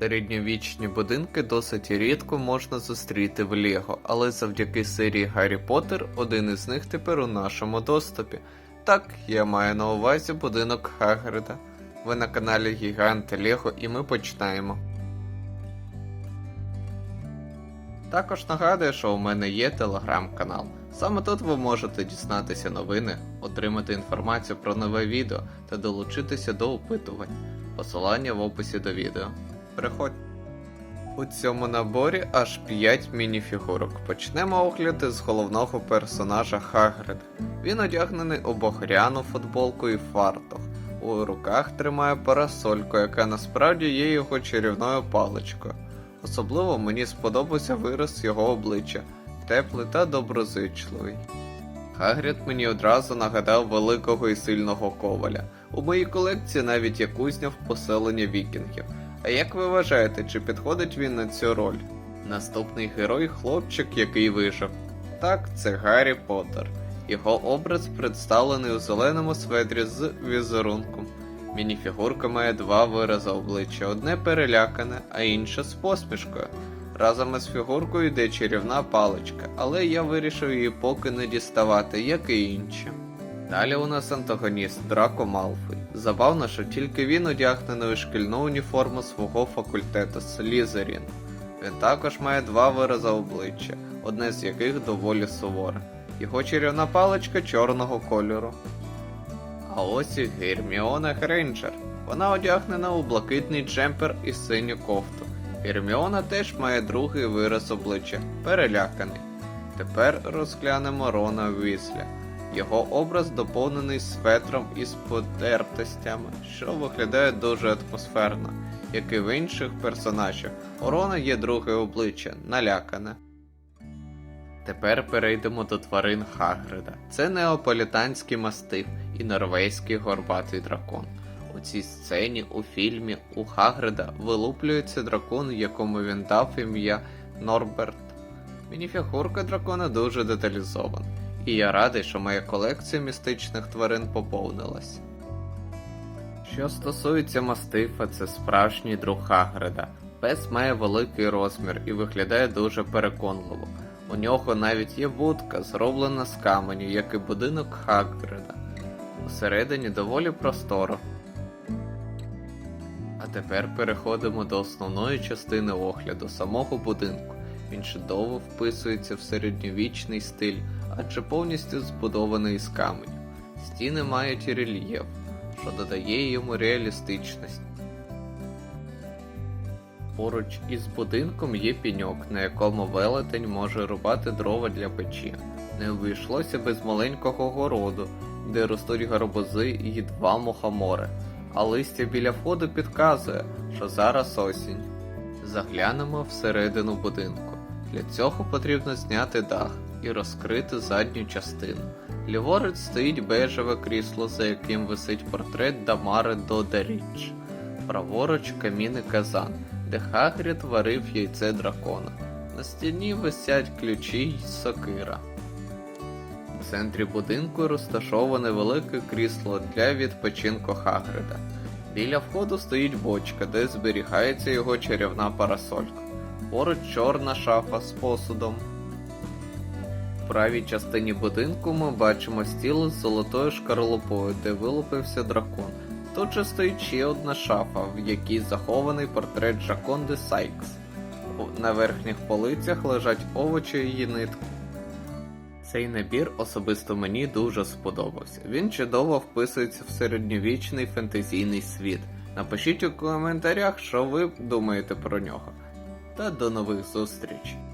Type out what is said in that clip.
Середньовічні будинки досить рідко можна зустріти в Лего, але завдяки серії Гаррі Поттер один із них тепер у нашому доступі. Так, я маю на увазі будинок Хагрида. Ви на каналі Гігант Лего і ми починаємо. Також нагадую, що у мене є телеграм-канал. Саме тут ви можете дізнатися новини, отримати інформацію про нове відео та долучитися до опитувань. Посилання в описі до відео. Переходь. У цьому наборі аж 5 мініфігурок. Почнемо огляди з головного персонажа Хагрида. Він одягнений у богряну футболку і фартух. У руках тримає парасольку, яка насправді є його чарівною паличкою. Особливо мені сподобався вираз його обличчя, теплий та доброзичливий. Хагрід мені одразу нагадав великого і сильного коваля. У моїй колекції навіть є кузня в поселення вікінгів. А як ви вважаєте, чи підходить він на цю роль? Наступний герой хлопчик, який вижив. Так, це Гаррі Поттер. Його образ представлений у зеленому светрі з візерунком. Мініфігурка має два вирази обличчя: одне перелякане, а інше з посмішкою. Разом із фігуркою йде чарівна паличка, але я вирішив її поки не діставати, як і інші. Далі у нас антагоніст Драко Малфой. Забавно, що тільки він одягнений у шкільну уніформу свого факультету Слізерін. Він також має два вирази обличчя, одне з яких доволі суворе. Його чарівна паличка чорного кольору. А ось і Герміона Грейнджер. Вона одягнена у блакитний джемпер і синю кофту. Герміона теж має другий вираз обличчя переляканий. Тепер розглянемо Рона Віслі. Його образ доповнений светром із потертостями, що виглядає дуже атмосферно, як і в інших персонажів. У є друге обличчя налякане. Тепер перейдемо до тварин Хагрида. Це неаполітанський мастиф і норвезький горбатий дракон. У цій сцені у фільмі у Хагрида вилуплюється дракон, якому він дав ім'я Норберт. Мініфігурка дракона дуже деталізована, і я радий, що моя колекція містичних тварин поповнилась. Що стосується мастифа, це справжній друг Хагрида. Пес має великий розмір і виглядає дуже переконливо. У нього навіть є будка, зроблена з каменю, як і будинок Хагрида. Усередині доволі просторо. А тепер переходимо до основної частини огляду самого будинку. Він чудово вписується в середньовічний стиль, адже повністю збудований із каменю. Стіни мають і рельєф, що додає йому реалістичність. Поруч із будинком є піньок, на якому велетень може рубати дрова для печі. Не обійшлося без маленького городу, де ростуть гарбузи і два мухомори, а листя біля входу підказує, що зараз осінь. Заглянемо всередину будинку. Для цього потрібно зняти дах і розкрити задню частину. Ліворуч стоїть бежеве крісло, за яким висить портрет Дамари Додаріч. Праворуч камінний казан, де Хагрід варив яйце дракона. На стіні висять ключі й сокира. У центрі будинку розташоване велике крісло для відпочинку Хагрида. Біля входу стоїть бочка, де зберігається його чарівна парасолька. Поруч чорна шафа з посудом. Правій частині будинку ми бачимо стіл з золотою шкарлупою, де вилупився дракон. Тут же стоїть ще одна шафа, в якій захований портрет Жаконди Сайкс. На верхніх полицях лежать овочі і нитки. Цей набір особисто мені дуже сподобався. Він чудово вписується в середньовічний фентезійний світ. Напишіть у коментарях, що ви думаєте про нього. Та до нових зустрічей!